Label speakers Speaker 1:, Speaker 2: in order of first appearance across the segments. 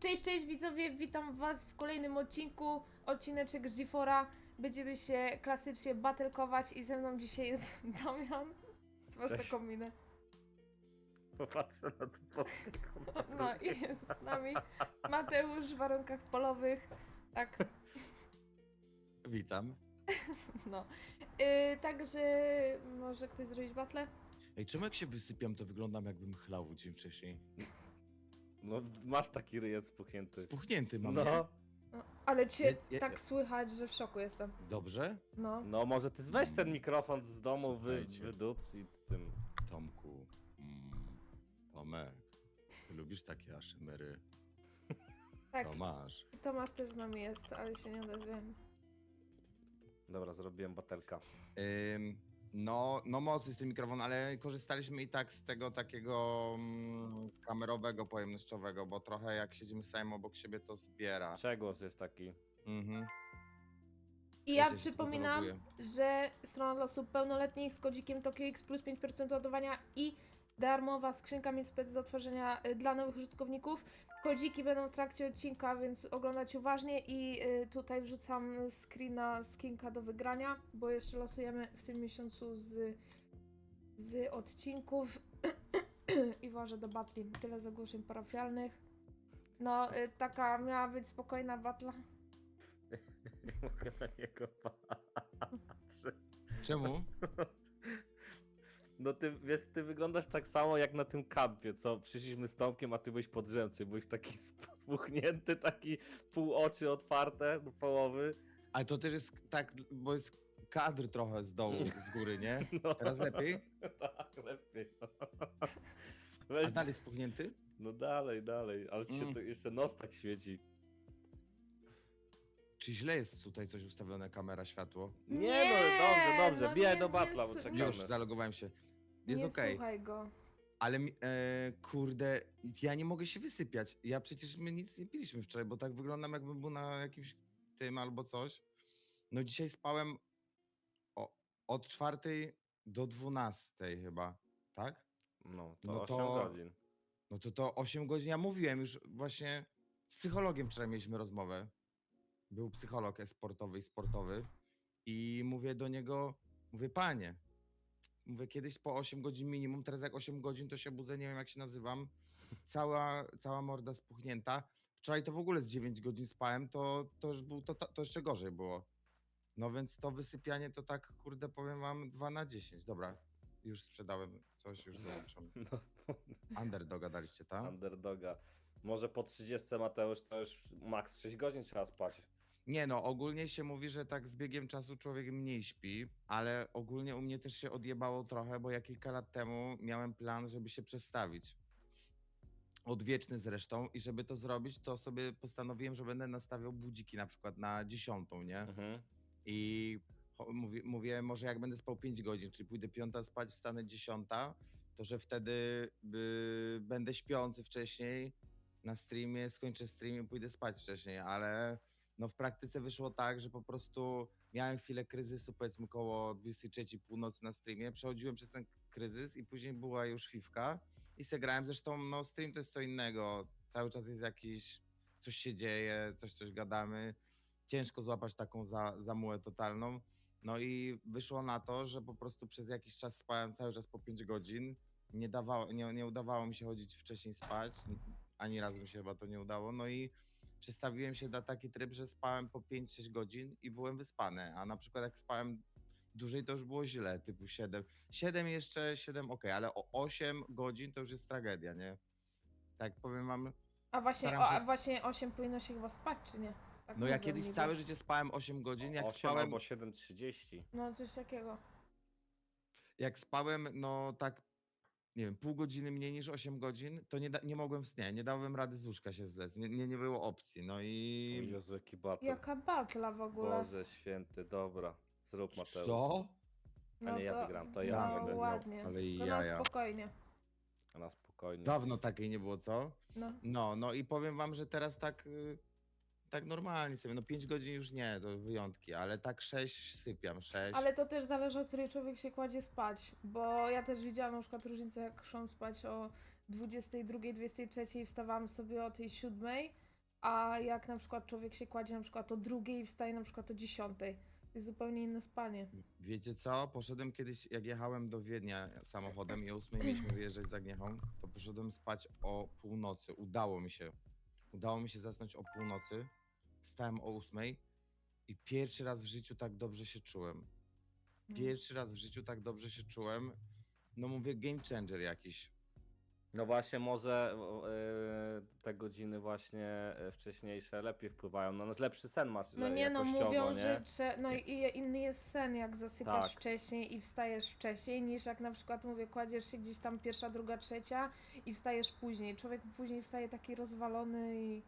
Speaker 1: Cześć, cześć widzowie, witam was w kolejnym odcinku, odcineczek z G4. Będziemy się klasycznie battlekować i ze mną dzisiaj jest Damian. Masz
Speaker 2: Cześć.
Speaker 1: taką minę.
Speaker 2: Popatrzę na to postęp.
Speaker 1: No i jest z nami Mateusz w warunkach polowych. Tak,
Speaker 3: Witam.
Speaker 1: no. Yy, także może ktoś zrobić battle?
Speaker 3: Ej, czemu jak się wysypiam, to wyglądam jakbym chlał dzień wcześniej?
Speaker 2: No, masz taki ryjec spuchnięty.
Speaker 3: Spuchnięty mam,
Speaker 2: No,
Speaker 3: nie?
Speaker 1: No, ale cię
Speaker 3: Je- je-
Speaker 1: tak słychać, że w szoku jestem.
Speaker 3: Dobrze?
Speaker 1: No.
Speaker 2: no może ty weź ten mikrofon z domu, wy,
Speaker 3: Słuchajcie.
Speaker 2: wydupc i tym.
Speaker 3: Tomku. Mm, Tomek. Ty lubisz takie aszymery?
Speaker 1: Tak,
Speaker 3: To masz.
Speaker 1: Tomasz też z nami jest, ale się nie odezwie.
Speaker 2: Dobra, zrobiłem batelka.
Speaker 3: Ym, no, no mocny jest ten mikrofon, ale korzystaliśmy i tak z tego takiego mm, kamerowego, pojemnościowego, bo trochę jak siedzimy sami obok siebie, to zbiera.
Speaker 2: Przegłos jest taki.
Speaker 3: Mhm.
Speaker 1: I ja przypominam, że strona dla osób pełnoletnich z kodzikiem Tokio X plus 5% ładowania i darmowa skrzynka mieć spec do otworzenia y, dla nowych użytkowników. Kodziki będą w trakcie odcinka, więc oglądać uważnie i y, tutaj wrzucam screena skinka do wygrania, bo jeszcze losujemy w tym miesiącu z, z odcinków i ważę do batli. Tyle zagłoszeń parafialnych. No, y, taka miała być spokojna batla.
Speaker 2: Nie mogę na niego patrzeć.
Speaker 3: Czemu?
Speaker 2: No ty, wiesz, ty wyglądasz tak samo jak na tym kampie, co przyszliśmy z Tomkiem, a ty byłeś pod drzemce. Byłeś taki spuchnięty, taki pół oczy otwarte do połowy.
Speaker 3: Ale to też jest tak, bo jest kadr trochę z dołu, z góry, nie?
Speaker 2: No.
Speaker 3: Teraz lepiej?
Speaker 2: tak, lepiej.
Speaker 3: A
Speaker 2: Weź,
Speaker 3: dalej spuchnięty?
Speaker 2: no dalej, dalej, ale się
Speaker 3: Mm.
Speaker 2: to jeszcze nos tak świeci.
Speaker 3: Czy źle jest tutaj coś ustawione, kamera, światło?
Speaker 2: Nie, no dobrze, dobrze,
Speaker 1: no
Speaker 2: bijaj
Speaker 1: nie-
Speaker 2: do
Speaker 1: nie
Speaker 2: batla, bo czekamy.
Speaker 3: Już, zalogowałem się. Jest
Speaker 1: nie
Speaker 3: okej.
Speaker 1: słuchaj go.
Speaker 3: Ale mi- e, kurde, ja nie mogę się wysypiać. Ja przecież my nic nie piliśmy wczoraj, bo tak wyglądam jakbym był na jakimś tym albo coś. No dzisiaj spałem o, od czwartej do dwunastej chyba, tak?
Speaker 2: No, to
Speaker 3: No
Speaker 2: 8
Speaker 3: to-
Speaker 2: godzin.
Speaker 3: No to to 8 godzin, ja mówiłem już właśnie z psychologiem wczoraj mieliśmy rozmowę. Był psycholog sportowy i sportowy i mówię do niego, mówię panie, mówię kiedyś po 8 godzin minimum, teraz jak 8 godzin to się budzę, nie wiem jak się nazywam, cała, cała morda spuchnięta. Wczoraj to w ogóle z 9 godzin spałem, to, to już był, to, to, jeszcze gorzej było. No więc to wysypianie to tak, kurde, powiem wam 2 na 10. Dobra, już sprzedałem coś, już dołączam.
Speaker 2: No,
Speaker 3: Underdoga daliście, tak?
Speaker 2: underdoga. Może po 30 Mateusz to już maks 6 godzin trzeba spać.
Speaker 3: Nie no, ogólnie się mówi, że tak z biegiem czasu człowiek mniej śpi, ale ogólnie u mnie też się odjebało trochę, bo ja kilka lat temu miałem plan, żeby się przestawić. Odwieczny zresztą i żeby to zrobić, to sobie postanowiłem, że będę nastawiał budziki na przykład na dziesiątą, nie?
Speaker 2: Mhm.
Speaker 3: I cho- mówię, mówię, może jak będę spał 5 godzin, czyli pójdę piąta spać, wstanę dziesiąta, to że wtedy y, będę śpiący wcześniej na streamie, skończę stream i pójdę spać wcześniej, ale no w praktyce wyszło tak, że po prostu miałem chwilę kryzysu, powiedzmy koło 23 północy na streamie, przechodziłem przez ten kryzys i później była już fifka i se grałem, zresztą no stream to jest co innego, cały czas jest jakiś, coś się dzieje, coś, coś gadamy, ciężko złapać taką za, zamułę totalną. No i wyszło na to, że po prostu przez jakiś czas spałem cały czas po 5 godzin. Nie, dawało, nie, nie udawało mi się chodzić wcześniej spać. Ani razu mi się chyba to nie udało. No i przestawiłem się na taki tryb, że spałem po 5-6 godzin i byłem wyspany. A na przykład jak spałem dłużej, to już było źle, typu 7. 7 jeszcze, 7 ok, ale o 8 godzin to już jest tragedia, nie? Tak powiem wam,
Speaker 1: A właśnie,
Speaker 3: Staram
Speaker 1: o,
Speaker 3: się-
Speaker 1: a właśnie 8 powinno się chyba spać, czy nie? Tak
Speaker 3: no ja
Speaker 1: mówią
Speaker 3: kiedyś
Speaker 1: niby.
Speaker 3: całe życie spałem 8 godzin, jak
Speaker 2: 8
Speaker 3: spałem...
Speaker 2: albo 7.30.
Speaker 1: No coś takiego.
Speaker 3: jak spałem, no tak, nie wiem, pół godziny mniej niż 8 godzin, to nie, da, nie mogłem wstać, nie dałem rady z łóżka się zlec, nie, nie, nie było opcji, no
Speaker 2: O
Speaker 3: i...
Speaker 2: Jezu, jaki battle.
Speaker 1: Jaka batla w ogóle.
Speaker 2: Boże święty, dobra. Zrób Mateusz.
Speaker 3: Co?
Speaker 1: No
Speaker 2: nie, ja
Speaker 1: to,
Speaker 2: wygram, to ja
Speaker 1: no,
Speaker 3: będę miał,
Speaker 1: ładnie.
Speaker 3: ale
Speaker 1: Tylko
Speaker 3: jaja.
Speaker 1: na spokojnie.
Speaker 2: A na spokojnie.
Speaker 3: Dawno takiej nie było, co?
Speaker 1: No.
Speaker 3: No, no i powiem wam, że teraz tak, y, tak normalnie sobie, no 5 godzin już nie, to wyjątki, ale tak 6 sypiam, 6.
Speaker 1: Ale to też zależy, o której człowiek się kładzie spać. Bo ja też widziałam na przykład różnicę, jak szłam spać o 22, 23 i wstawałam sobie o tej 7, A jak na przykład człowiek się kładzie na przykład o drugiej i wstaje na przykład o dziesiątej. To jest zupełnie inne spanie.
Speaker 3: Wiecie co? Poszedłem kiedyś, jak jechałem do Wiednia samochodem i o 8 mieliśmy wyjeżdżać za Gniechą, to poszedłem spać o północy. Udało mi się. Udało mi się zasnąć o północy. Wstałem o 8 i pierwszy raz w życiu tak dobrze się czułem. Pierwszy raz w życiu tak dobrze się czułem. No mówię, game changer jakiś.
Speaker 2: No właśnie, może e, te godziny właśnie e, wcześniejsze lepiej wpływają. No, no lepszy sen masz
Speaker 1: No
Speaker 2: e,
Speaker 1: nie, no mówią,
Speaker 2: nie?
Speaker 1: że trze... no i inny jest sen, jak zasypiasz
Speaker 2: Tak.
Speaker 1: wcześniej i wstajesz wcześniej, niż jak na przykład mówię, kładziesz się gdzieś tam pierwsza, druga, trzecia i wstajesz później. Człowiek później wstaje taki rozwalony i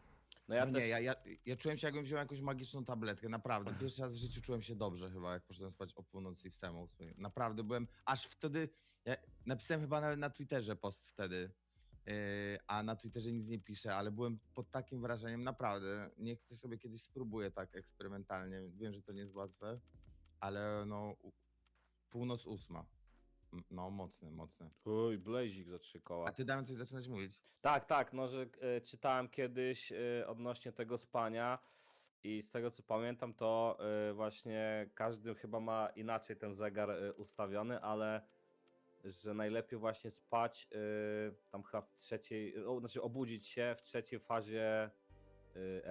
Speaker 2: No ja
Speaker 3: no
Speaker 2: też...
Speaker 3: nie, ja, ja, ja czułem się jakbym wziął jakąś magiczną tabletkę, naprawdę. Pierwszy raz w życiu czułem się dobrze chyba, jak poszedłem spać o północy i wstałem o 8. Naprawdę byłem, aż wtedy, ja napisałem chyba nawet na Twitterze post wtedy, yy, a na Twitterze nic nie piszę, ale byłem pod takim wrażeniem, naprawdę. Niech ktoś sobie kiedyś spróbuje tak eksperymentalnie. Wiem, że to nie jest łatwe, ale no, północ ósma. No, mocne, mocne.
Speaker 2: Uj, blazik za trzy koła.
Speaker 3: A ty, Damian, coś zaczynasz mówić?
Speaker 2: Tak, tak, no że e, czytałem kiedyś e, odnośnie tego spania i z tego co pamiętam, to e, właśnie każdy chyba ma inaczej ten zegar e, ustawiony, ale że najlepiej właśnie spać e, tam chyba w trzeciej, o, znaczy obudzić się w trzeciej fazie e,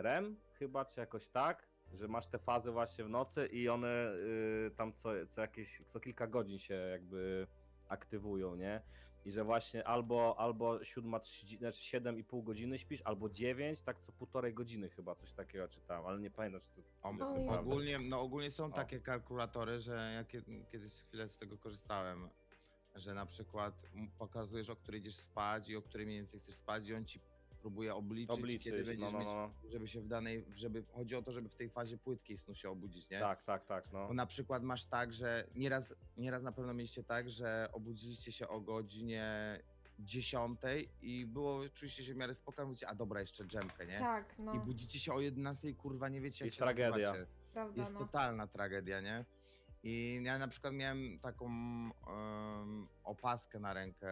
Speaker 2: REM chyba, czy jakoś tak, że masz te fazy właśnie w nocy i one e, tam co, co jakieś, co kilka godzin się jakby aktywują, nie? I że właśnie albo, albo 7.30, znaczy 7,5 godziny śpisz, albo 9, tak co półtorej godziny chyba, coś takiego czytałem, ale nie pamiętam, czy to,
Speaker 3: O, ogólnie, no ogólnie są
Speaker 2: O.
Speaker 3: takie kalkulatory, że ja kie- kiedyś chwilę z tego korzystałem, że na przykład pokazujesz, o której idziesz spać i o której mniej więcej chcesz spać i on ci próbuje obliczyć,
Speaker 2: Obliczyć,
Speaker 3: kiedy
Speaker 2: no,
Speaker 3: będziesz
Speaker 2: no,
Speaker 3: mieć,
Speaker 2: no.
Speaker 3: żeby się w danej, żeby, chodzi o to, żeby w tej fazie płytkiej snu się obudzić, nie?
Speaker 2: Tak, tak, tak, no.
Speaker 3: Bo na przykład masz tak, że nieraz, nieraz na pewno mieliście tak, że obudziliście się o godzinie 10 i było, czuliście się w miarę spokojnie, mówicie, a dobra, jeszcze dżemkę, nie?
Speaker 1: tak, no,
Speaker 3: I budzicie się o 11 i kurwa nie wiecie jak
Speaker 2: Jest
Speaker 3: się
Speaker 2: tragedia.
Speaker 1: prawda,
Speaker 3: jest
Speaker 1: no.
Speaker 3: totalna tragedia, nie? I ja na przykład miałem taką em, opaskę na rękę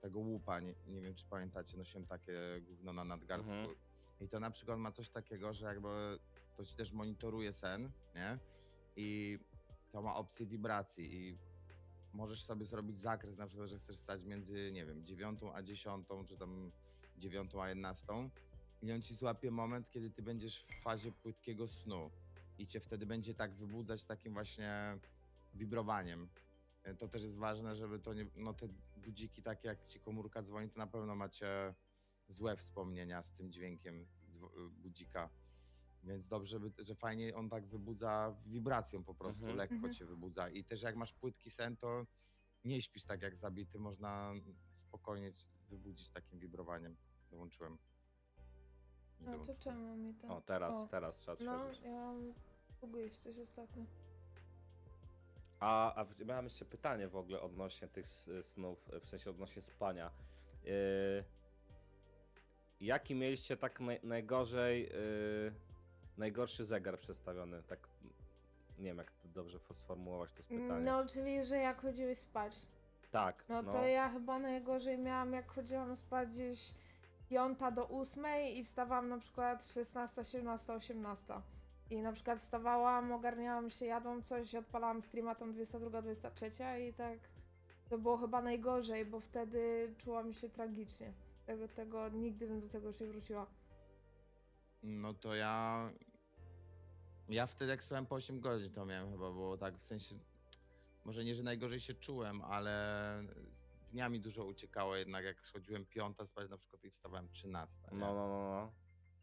Speaker 3: tego łupa, nie, nie wiem czy pamiętacie, nosiłem takie gówno na nadgarstku.
Speaker 2: Mhm.
Speaker 3: I to na przykład ma coś takiego, że jakby to ci też monitoruje sen, nie? I to ma opcję wibracji i możesz sobie zrobić zakres, na przykład, że chcesz wstać między, nie wiem, 9 a 10, czy tam 9 a 11 i on ci złapie moment, kiedy ty będziesz w fazie płytkiego snu i cię wtedy będzie tak wybudzać takim właśnie wibrowaniem. E, To też jest ważne, żeby to nie, no te budziki takie jak ci komórka dzwoni, to na pewno macie złe wspomnienia z tym dźwiękiem y, budzika. Więc dobrze, że fajnie on tak wybudza wibracją po prostu,
Speaker 2: Mhm.
Speaker 3: lekko
Speaker 1: Mhm.
Speaker 3: cię wybudza. I też jak masz płytki sen, to nie śpisz tak jak zabity, można spokojnie wybudzić takim wibrowaniem. Dołączyłem. Nie
Speaker 1: No to
Speaker 3: dołączyłem.
Speaker 1: czemu mi to?
Speaker 2: O, teraz,
Speaker 1: O,
Speaker 2: teraz trzeba
Speaker 1: No, ja bugujesz coś ostatnio.
Speaker 2: A, a w- miałem jeszcze pytanie w ogóle odnośnie tych s- snów, w sensie odnośnie spania. Yy, jaki mieliście tak naj, najgorzej, yy, najgorszy zegar przestawiony? Tak, nie wiem jak to dobrze fo- sformułować to pytanie.
Speaker 1: No, czyli, że jak chodziłeś spać.
Speaker 2: tak,
Speaker 1: No, to ja chyba najgorzej miałam, jak chodziłam spać gdzieś piąta do ósmej i wstawałam na przykład 16, 17, 18. I na przykład wstawałam, ogarniałam się, jadłam coś, odpalałam streama tam 22, 23 i tak to było chyba najgorzej, bo wtedy czułam się tragicznie. Tego, tego nigdy bym do tego już nie wróciła.
Speaker 3: No to ja. Ja wtedy jak spałem po 8 godzin to miałem chyba, było tak w sensie. Może nie, że najgorzej się czułem, ale dniami dużo uciekało jednak, jak chodziłem piąta spać na przykład i wstawałem 13.
Speaker 2: No,
Speaker 3: nie?
Speaker 2: no, no, no.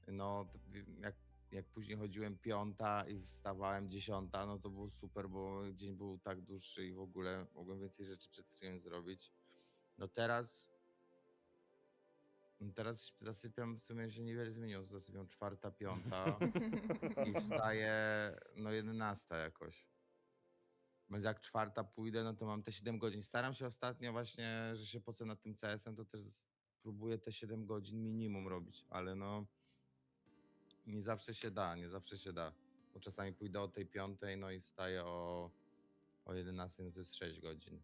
Speaker 3: No, to jak, jak później chodziłem piąta i wstawałem dziesiąta, no to było super, bo dzień był tak dłuższy i w ogóle mogłem więcej rzeczy przed streamem zrobić. No teraz. no Teraz zasypiam, w sumie się niewiele zmieniło, zasypiam czwarta, piąta i wstaję no 11 jakoś. Więc jak czwarta pójdę, no to mam te 7 godzin. Staram się ostatnio właśnie, że się pocę nad tym CS-em, to też próbuję te 7 godzin minimum robić, ale no nie zawsze się da, nie zawsze się da. Bo czasami pójdę o tej piątej, no i wstaję o, o 11, no to jest 6 godzin.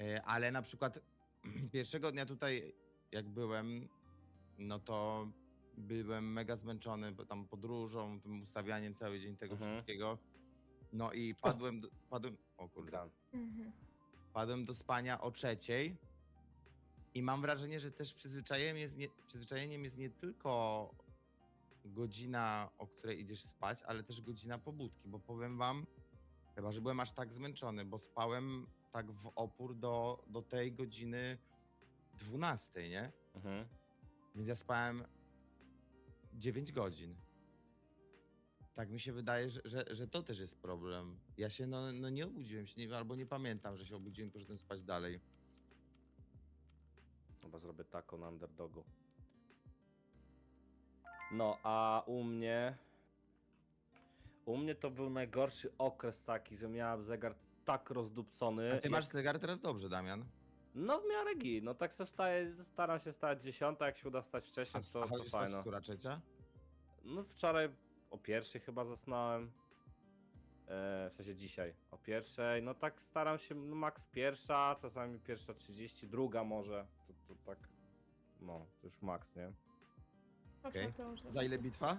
Speaker 3: E, Ale na przykład pierwszego dnia tutaj, jak byłem, no to byłem mega zmęczony, bo tam podróżą, tym ustawianiem cały dzień tego
Speaker 2: Mhm.
Speaker 3: wszystkiego. No i padłem, do, padłem, o kurde.
Speaker 1: Mhm.
Speaker 3: padłem do spania o trzeciej i mam wrażenie, że też przyzwyczajeniem jest nie, przyzwyczajeniem jest nie tylko godzina, o której idziesz spać, ale też godzina pobudki, bo powiem wam, chyba, że byłem aż tak zmęczony, bo spałem tak w opór do, do tej godziny 12, nie?
Speaker 2: Mhm.
Speaker 3: Więc ja spałem 9 godzin. Tak mi się wydaje, że, że, że to też jest problem. Ja się no, no nie obudziłem się, nie, albo nie pamiętam, że się obudziłem poszedłem spać dalej.
Speaker 2: Chyba zrobię taką na underdogu. No, a u mnie. U mnie to był najgorszy okres taki, że miałem zegar tak rozdupcony.
Speaker 3: A ty
Speaker 2: jak-
Speaker 3: masz zegar teraz dobrze, Damian.
Speaker 2: No w miarę git. No tak se wstaję, staram się wstać 10, jak się uda wstać
Speaker 3: A,
Speaker 2: wcześniej,
Speaker 3: a
Speaker 2: to,
Speaker 3: chodzisz
Speaker 2: fajno.
Speaker 3: która trzecia?
Speaker 2: No wczoraj o pierwszej chyba zasnąłem. E, w sensie dzisiaj o pierwszej. No tak staram się, no max pierwsza, czasami pierwsza 30, druga może. To, to tak, no, to już max, nie?
Speaker 3: Okej. Za ile bitwa?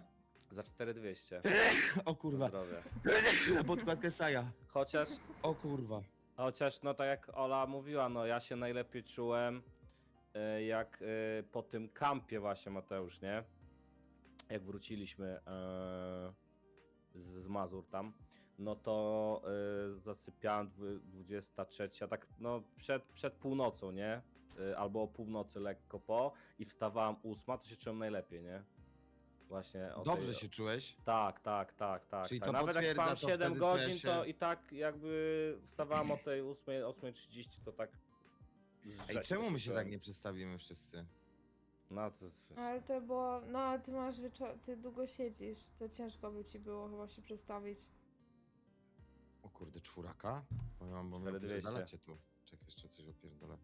Speaker 2: Za 4200.
Speaker 3: O kurwa,
Speaker 2: Zdrowie.
Speaker 3: na podkładkę Saja.
Speaker 2: Chociaż,
Speaker 3: O kurwa.
Speaker 2: chociaż, no tak jak Ola mówiła, no ja się najlepiej czułem e, jak e, po tym kampie właśnie Mateusz, nie? Jak wróciliśmy e, z, z Mazur tam, no to e, zasypiałem dwu- 23, tak no przed, przed północą, nie? E, albo o północy lekko po i wstawałem ósma, to się czułem najlepiej, nie? Właśnie o
Speaker 3: Dobrze
Speaker 2: tej,
Speaker 3: się czułeś?
Speaker 2: Tak, tak, tak, tak.
Speaker 3: Czyli
Speaker 2: tak.
Speaker 3: to
Speaker 2: Nawet jak spałem
Speaker 3: to
Speaker 2: 7
Speaker 3: wtedy, co ja
Speaker 2: godzin,
Speaker 3: się-
Speaker 2: to i tak jakby wstawałem o tej 8, 8.30, to tak.
Speaker 3: Ej, czemu my się
Speaker 2: czułem.
Speaker 3: tak nie przedstawimy wszyscy?
Speaker 2: No to
Speaker 1: Ale to było, no ale ty masz wieczor, ty długo siedzisz, to ciężko by ci było chyba się przedstawić.
Speaker 3: O kurde, czwóraka? Powiem wam, bo mnie
Speaker 2: 4200.
Speaker 3: opierdalacie tu. Czekaj, jeszcze coś opierdolę.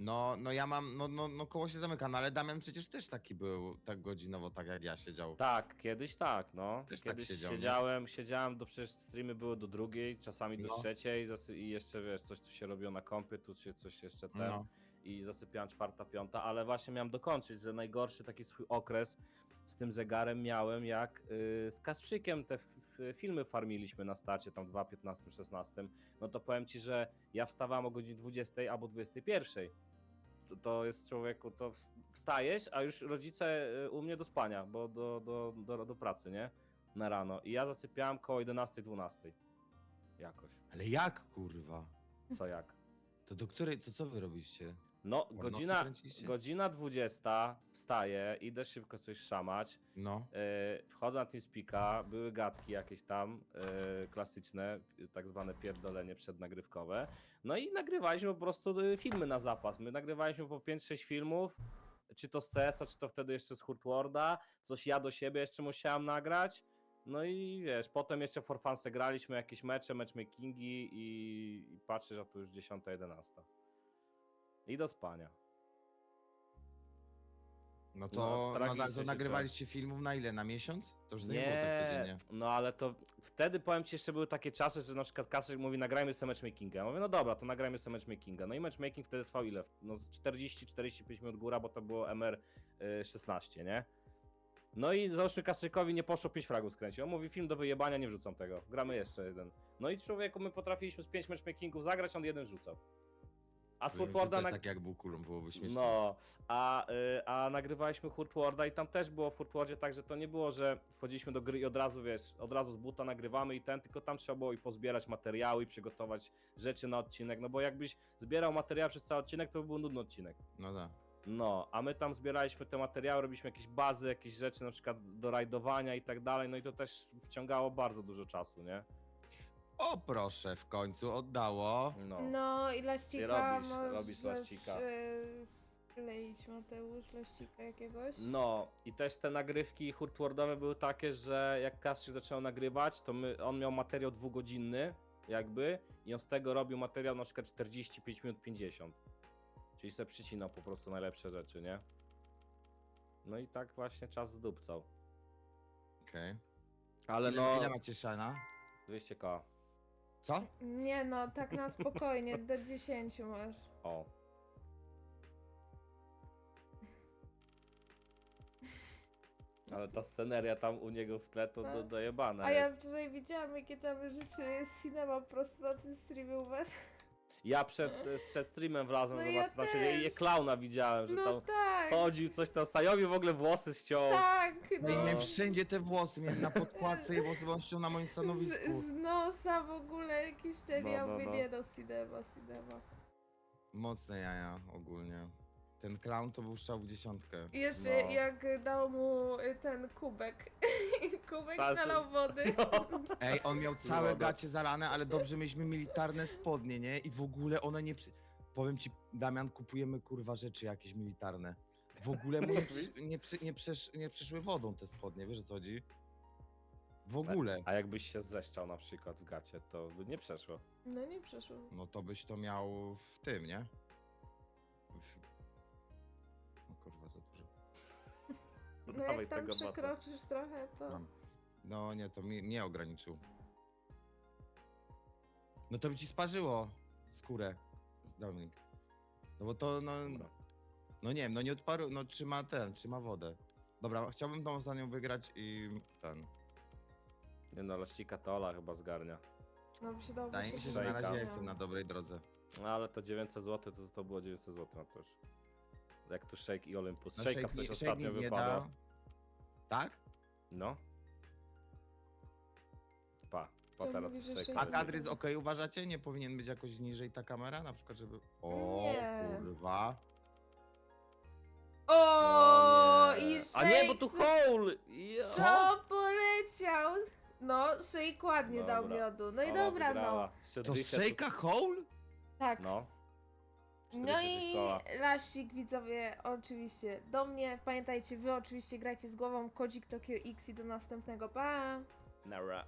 Speaker 3: No, no ja mam, no, no, no koło się zamyka, no ale Damian przecież też taki był, tak godzinowo, tak jak ja siedział.
Speaker 2: Tak, kiedyś tak, no.
Speaker 3: Też tak
Speaker 2: kiedyś
Speaker 3: siedział, nie?
Speaker 2: siedziałem, siedziałem, do przecież streamy były do drugiej, czasami do
Speaker 3: No.
Speaker 2: trzeciej zasy- i jeszcze wiesz, coś tu się robiło na kompie, tu się coś jeszcze ten.
Speaker 3: No.
Speaker 2: i zasypiałem czwarta, piąta, ale właśnie miałem dokończyć, że najgorszy taki swój okres z tym zegarem miałem, jak yy, z Kasprzykiem te f- f- filmy farmiliśmy na starcie, tam 2, 15, 16, no to powiem ci, że ja wstawałem o godzinie 20 albo 21. To, jest człowieku, to ws- wstajesz, a już rodzice y, u mnie do spania, bo do, do, do, do pracy, nie? Na rano. I ja zasypiałem koło 11, 12. Jakoś.
Speaker 3: Ale jak kurwa?
Speaker 2: Co jak?
Speaker 3: To do której, to co wy robiliście?
Speaker 2: No, godzina, godzina 20, wstaję, idę szybko coś szamać,
Speaker 3: No.
Speaker 2: yy, wchodzę na TeamSpeaka, były gadki jakieś tam, yy, klasyczne, yy, tak zwane pierdolenie przednagrywkowe, no i nagrywaliśmy po prostu yy, filmy na zapas, my nagrywaliśmy po 5-6 filmów, czy to z CS-a, czy to wtedy jeszcze z Hurtwarda, coś ja do siebie jeszcze musiałem nagrać, no i wiesz, potem jeszcze for fun se graliśmy jakieś mecze, matchmakingi i, i patrzę, że to już 10-11. I do spania.
Speaker 3: No to,
Speaker 2: No,
Speaker 3: no,
Speaker 2: tragicznie
Speaker 3: to
Speaker 2: się
Speaker 3: nagrywaliście filmów na ile? Na miesiąc? To już nie, było tak
Speaker 2: Nie,
Speaker 3: codziennie.
Speaker 2: no ale to wtedy powiem ci, jeszcze były takie czasy, że na przykład Kasek mówi nagrajmy sobie matchmakinga. Ja mówię, no dobra, to nagrajmy sobie matchmakinga. No i matchmaking wtedy trwał ile? No z 40-45 minut góra, bo to było MR16, nie? No i załóżmy Kasykowi nie poszło 5 fragów skręcił. On mówi, film do wyjebania, nie wrzucam tego. Gramy jeszcze jeden. No i człowieku, my potrafiliśmy z 5 matchmakingów zagrać, on jeden rzucał. A z
Speaker 3: też
Speaker 2: na...
Speaker 3: Tak jak był kulą, byłoby śmieszne.
Speaker 2: No, a, y, a nagrywaliśmy Hurtwarda i tam też było w Hurtwardzie tak, że to nie było, że wchodziliśmy do gry i od razu, wiesz, od razu z buta nagrywamy i ten, tylko tam trzeba było i pozbierać materiały i przygotować rzeczy na odcinek, no bo jakbyś zbierał materiały przez cały odcinek, to by był nudny odcinek.
Speaker 3: No tak.
Speaker 2: No, a my tam zbieraliśmy te materiały, robiliśmy jakieś bazy, jakieś rzeczy na przykład do rajdowania i tak dalej, no i to też wciągało bardzo dużo czasu, nie?
Speaker 3: O proszę, w końcu oddało.
Speaker 2: No.
Speaker 1: No i laścika
Speaker 2: robisz- robisz
Speaker 1: możesz
Speaker 2: laścika.
Speaker 1: y, skleić Mateusz, laścika jakiegoś.
Speaker 2: No i też te nagrywki hurtwardowe były takie, że jak Kasprzyk zaczął nagrywać, to my, on miał materiał dwugodzinny jakby i on z tego robił materiał na przykład 45 minut 50. Czyli se przycinał po prostu najlepsze rzeczy, nie? No i tak właśnie czas zdupcał.
Speaker 3: Okej.
Speaker 2: Ale
Speaker 3: Ile,
Speaker 2: no,
Speaker 3: ile macie szana?
Speaker 2: 200k.
Speaker 3: Co?
Speaker 1: Nie no, tak na spokojnie, do 10 masz.
Speaker 2: O. Ale ta sceneria tam u niego w tle to
Speaker 1: No.
Speaker 2: do, dojebane
Speaker 1: A ja
Speaker 2: jest.
Speaker 1: wczoraj widziałam, jakie tam rzeczy jest cinema po prostu na tym streamie u was.
Speaker 2: Ja przed, przed streamem wlazłem,
Speaker 1: No ja
Speaker 2: zobaczyć, tam się je, klauna widziałem, że
Speaker 1: No
Speaker 2: tam
Speaker 1: tak,
Speaker 2: chodził, coś tam, Sajowi w ogóle włosy ściął.
Speaker 1: tak,
Speaker 3: No.
Speaker 1: no.
Speaker 3: Miałem wszędzie te włosy, miałem na podkładce i włosy, bo on ściął na moim stanowisku.
Speaker 1: Z, z nosa w ogóle jakiś ten,
Speaker 2: No,
Speaker 1: ja
Speaker 2: no,
Speaker 1: mówię,
Speaker 2: no.
Speaker 1: nie no, cinema, cinema.
Speaker 3: Mocne jaja ogólnie. Ten clown to był strzał w dziesiątkę.
Speaker 1: I jeszcze
Speaker 2: No.
Speaker 1: jak dał mu y, ten kubek, kubek
Speaker 2: Patrz.
Speaker 1: nalał wody.
Speaker 3: Ej, on miał całe gacie zalane, ale dobrze mieliśmy militarne spodnie, nie? I w ogóle one nie przy... Powiem ci, Damian, kupujemy kurwa rzeczy jakieś militarne. W ogóle mu nie, przy... nie, przy... nie, przesz... nie przyszły wodą te spodnie, wiesz o co chodzi? W ogóle.
Speaker 2: A jakbyś się zeszczał na przykład w gacie, to by nie przeszło.
Speaker 1: No nie przeszło.
Speaker 3: No to byś to miał w tym, nie? W...
Speaker 1: No
Speaker 2: Dawaj
Speaker 1: jak tam
Speaker 2: tego bota.
Speaker 1: przekroczysz trochę, to...
Speaker 3: Mam. No nie, to mi, mnie ograniczył. No to by ci sparzyło skórę, Dominik. No bo to, no,
Speaker 2: Dobra.
Speaker 3: no nie wiem, no nie odparł, no trzyma ten, trzyma wodę. Dobra, chciałbym tą ostatnią wygrać i ten.
Speaker 2: Nie no, Laścika to Ola chyba zgarnia.
Speaker 1: No by się dało
Speaker 3: Wydaje mi się, że na razie ja jestem na dobrej drodze.
Speaker 2: No ale to 900 zł, to, to było 900 zł na to już. Jak tu Shake i Olympus.
Speaker 3: No,
Speaker 2: Shake'a
Speaker 3: shake
Speaker 2: coś
Speaker 3: shake
Speaker 2: ostatnio
Speaker 3: nic nie da. Tak?
Speaker 2: No. Pa, pa
Speaker 1: To
Speaker 2: teraz
Speaker 1: mówi, że
Speaker 2: Shake'a
Speaker 1: shake
Speaker 3: A
Speaker 2: wypadło.
Speaker 3: kadr jest ok, uważacie? Nie powinien być jakoś niżej ta kamera? Na przykład, żeby... O,
Speaker 1: Nie.
Speaker 3: kurwa.
Speaker 1: O,
Speaker 2: nie.
Speaker 1: i
Speaker 2: A nie, bo tu
Speaker 1: Shake
Speaker 2: hole! Jo.
Speaker 1: Co poleciał? No, Shake ładnie dał
Speaker 2: Dobra.
Speaker 1: miodu. No i
Speaker 2: Ola
Speaker 1: dobra, no.
Speaker 2: wygrała.
Speaker 3: To Shake'a Hole?
Speaker 1: Tak.
Speaker 2: No.
Speaker 1: No
Speaker 2: 46
Speaker 1: i
Speaker 2: koła.
Speaker 1: lasik widzowie oczywiście do mnie. Pamiętajcie, wy oczywiście grajcie z głową. Kodzik Tokio X i do następnego. Pa!
Speaker 2: Nara.